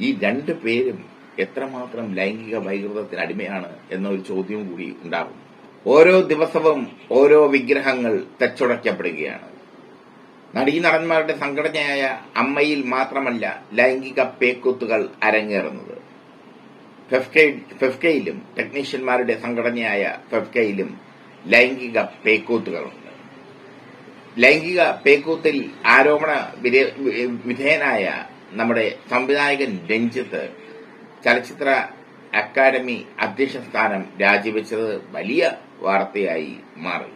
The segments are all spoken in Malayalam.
ഈ രണ്ട് പേരും എത്രമാത്രം ലൈംഗിക വൈകൃതത്തിന് അടിമയാണ് എന്നൊരു ചോദ്യവും കൂടി ഉണ്ടാകും. ഓരോ ദിവസവും ഓരോ വിഗ്രഹങ്ങൾ തെച്ചുടയ്ക്കപ്പെടുകയാണ്. നടീനടന്മാരുടെ സംഘടനയായ അമ്മയിൽ മാത്രമല്ല ലൈംഗിക പേക്കൂത്തുകൾ അരങ്ങേറുന്നത്. ഫെഫ്കെ- ഫെഫ്കയിലും ടെക്നീഷ്യന്മാരുടെ സംഘടനയായ ഫെഫ്കയിലും ലൈംഗിക പേക്കൂത്തുകളുണ്ട്. ലൈംഗിക പേക്കൂത്തിൽ ആരോപണ വിധേ- വിധേയനായ നമ്മുടെ സംവിധായകൻ രഞ്ജിത്ത് ചലച്ചിത്ര അക്കാദമി അധ്യക്ഷ സ്ഥാനം രാജിവെച്ചത് വലിയ വാർത്തയായി മാറി.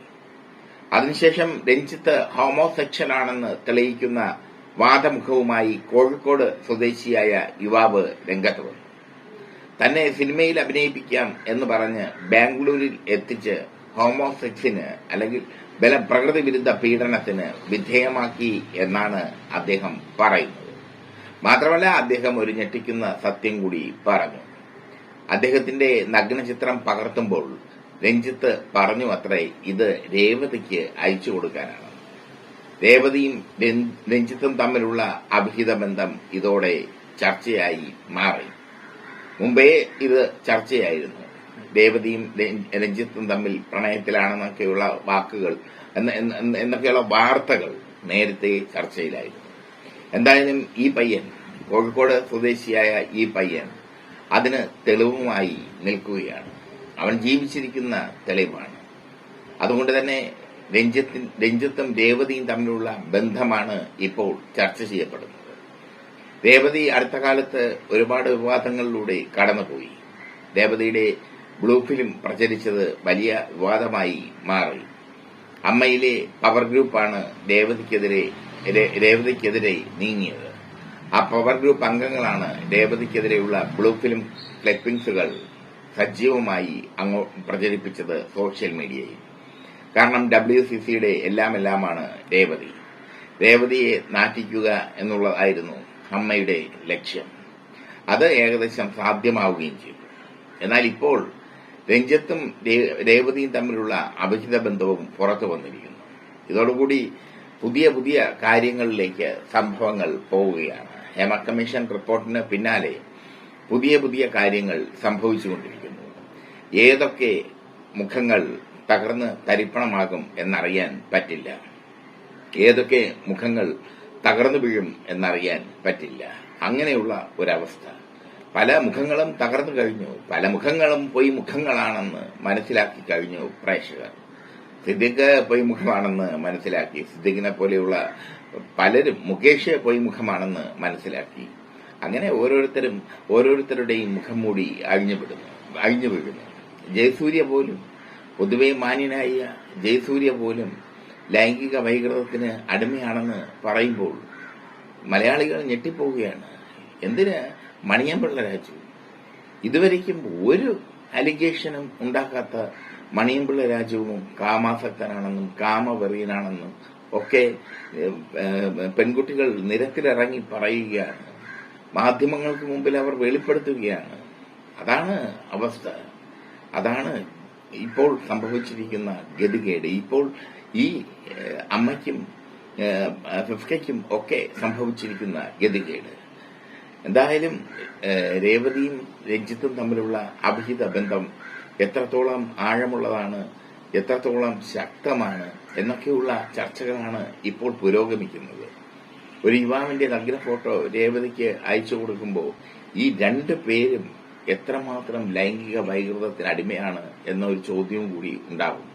അതിനുശേഷം രഞ്ജിത്ത് ഹോമോസെക്ഷൻ ആണെന്ന് തെളിയിക്കുന്ന വാദമുഖവുമായി കോഴിക്കോട് സ്വദേശിയായ യുവാവ് രംഗത്ത് വന്നു. തന്നെ സിനിമയിൽ അഭിനയിപ്പിക്കാം എന്ന് പറഞ്ഞ് ബാംഗ്ലൂരിൽ എത്തിച്ച് ഹോമോസെക്സിന് അല്ലെങ്കിൽ ബല പ്രകൃതി വിരുദ്ധ പീഡനത്തിന് വിധേയമാക്കി എന്നാണ് അദ്ദേഹം പറയുന്നത്. മാത്രമല്ല അദ്ദേഹം ഒരു ഞെട്ടിക്കുന്ന സത്യം കൂടി പറഞ്ഞു. അദ്ദേഹത്തിന്റെ നഗ്നചിത്രം പകർത്തുമ്പോൾ രഞ്ജിത്ത് പറഞ്ഞു അത്രേ ഇത് രേവതിക്ക് അയച്ചു കൊടുക്കാനാണ്. രേവതിയും രഞ്ജിത്തും തമ്മിലുള്ള അഭിഹിത ബന്ധം ഇതോടെ ചർച്ചയായി മാറി. മുമ്പേ ഇത് ചർച്ചയായിരുന്നു. രേവതിയും രഞ്ജിത്തും തമ്മിൽ പ്രണയത്തിലാണെന്നൊക്കെയുള്ള വാക്കുകൾ എന്ന- എന്ന- എന്നൊക്കെയുള്ള വാർത്തകൾ നേരത്തെ ചർച്ചയിലായിരുന്നു. എന്തായാലും ഈ പയ്യൻ കോഴിക്കോട് സ്വദേശിയായ ഈ പയ്യൻ അതിന് തെളിവുമായി നിൽക്കുകയാണ്. അവൻ ജീവിച്ചിരിക്കുന്ന തെളിവാണ്. അതുകൊണ്ട് തന്നെ രഞ്ജിത്തും രേവതിയും തമ്മിലുള്ള ബന്ധമാണ് ഇപ്പോൾ ചർച്ച ചെയ്യപ്പെടുന്നത്. രേവതി അടുത്ത കാലത്ത് ഒരുപാട് വിവാദങ്ങളിലൂടെ കടന്നുപോയി. രേവതിയുടെ ബ്ലൂ ഫിലിം പ്രചരിച്ചത് വലിയ വിവാദമായി മാറി. അമ്മയിലെ പവർ ഗ്രൂപ്പാണ് രേവതിക്കെതിരെ രേവതിക്കെതിരെ നീങ്ങിയത്. ആ പവർ ഗ്രൂപ്പ് അംഗങ്ങളാണ് രേവതിക്കെതിരെയുള്ള ബ്ലൂ ഫിലിം ക്ലിപ്പിംഗ്സുകൾ സജീവമായി അങ്ങോ പ്രചരിപ്പിച്ചത് സോഷ്യൽ മീഡിയയിൽ കാരണം ഡബ്ല്യു സി സിയുടെ എല്ലാം എല്ലാമാണ് രേവതി. രേവതിയെ നാറ്റിക്കുക എന്നുള്ളതായിരുന്നു അമ്മയുടെ ലക്ഷ്യം. അത് ഏകദേശം സാധ്യമാവുകയും ചെയ്തു. എന്നാൽ ഇപ്പോൾ രഞ്ജിത്തും രേവതിയും തമ്മിലുള്ള അഭിഹിത ബന്ധവും പുറത്തു വന്നിരിക്കുന്നു ഇതോടുകൂടി പുതിയ പുതിയ കാര്യങ്ങളിലേക്ക് സംഭവങ്ങൾ പോവുകയാണ്. ഹേമ കമ്മീഷൻ റിപ്പോർട്ടിന് പിന്നാലെ പുതിയ പുതിയ കാര്യങ്ങൾ സംഭവിച്ചുകൊണ്ടിരിക്കുന്നു. ഏതൊക്കെ മുഖങ്ങൾ തകർന്ന് തരിപ്പണമാകും എന്നറിയാൻ പറ്റില്ല. ഏതൊക്കെ മുഖങ്ങൾ തകർന്നു വീഴും എന്നറിയാൻ പറ്റില്ല. അങ്ങനെയുള്ള ഒരവസ്ഥ. പല മുഖങ്ങളും തകർന്നു കഴിഞ്ഞു. പല മുഖങ്ങളും പൊയ് മുഖങ്ങളാണെന്ന് മനസ്സിലാക്കി കഴിഞ്ഞു പ്രേക്ഷകർ. സിദ്ദിഖ് പൊയ് മുഖമാണെന്ന് മനസ്സിലാക്കി. സിദ്ദിഖിനെ പോലെയുള്ള പലരും മുകേഷ് പൊയ് മുഖമാണെന്ന് മനസ്സിലാക്കി. അങ്ങനെ ഓരോരുത്തരും ഓരോരുത്തരുടെയും മുഖം മൂടി അഴിഞ്ഞുവിടുന്നു അഴിഞ്ഞു വീഴുന്നു. ജയസൂര്യ പോലും പൊതുവെ മാന്യനായ ജയസൂര്യ പോലും ലൈംഗിക വൈകൃതത്തിന് അടിമയാണെന്ന് പറയുമ്പോൾ മലയാളികൾ ഞെട്ടിപ്പോവുകയാണ്. എന്തിന് മണിയമ്പിള്ള രാജു? ഇതുവരേക്കും ഒരു അലിഗേഷനും ഉണ്ടാക്കാത്ത മണിയമ്പിള്ള രാജുവും കാമാസക്തനാണെന്നും കാമവെറിയനാണെന്നും ഒക്കെ പെൺകുട്ടികൾ നിരക്കിലിറങ്ങി പറയുകയാണ്. മാധ്യമങ്ങൾക്ക് മുമ്പിൽ അവർ വെളിപ്പെടുത്തുകയാണ്. അതാണ് അവസ്ഥ. അതാണ് ഇപ്പോൾ സംഭവിച്ചിരിക്കുന്ന ഗതികേട്. ഇപ്പോൾ ഈ അമ്മയ്ക്കും ഫിഫ്കയ്ക്കും ഒക്കെ സംഭവിച്ചിരിക്കുന്ന ഗതികേട്. എന്തായാലും രേവതിയും രഞ്ജിത്തും തമ്മിലുള്ള അഭിഹിത ബന്ധം എത്രത്തോളം ആഴമുള്ളതാണ് എത്രത്തോളം ശക്തമാണ് എന്നൊക്കെയുള്ള ചർച്ചകളാണ് ഇപ്പോൾ പുരോഗമിക്കുന്നത്. ഒരു യുവാവിന്റെ നഗ്ന ഫോട്ടോ രേവതിക്ക് അയച്ചു കൊടുക്കുമ്പോൾ ഈ രണ്ട് പേരും എത്രമാത്രം ലൈംഗിക വൈകൃതത്തിന് അടിമയാണ് എന്നൊരു ചോദ്യവും കൂടി ഉണ്ടാകും.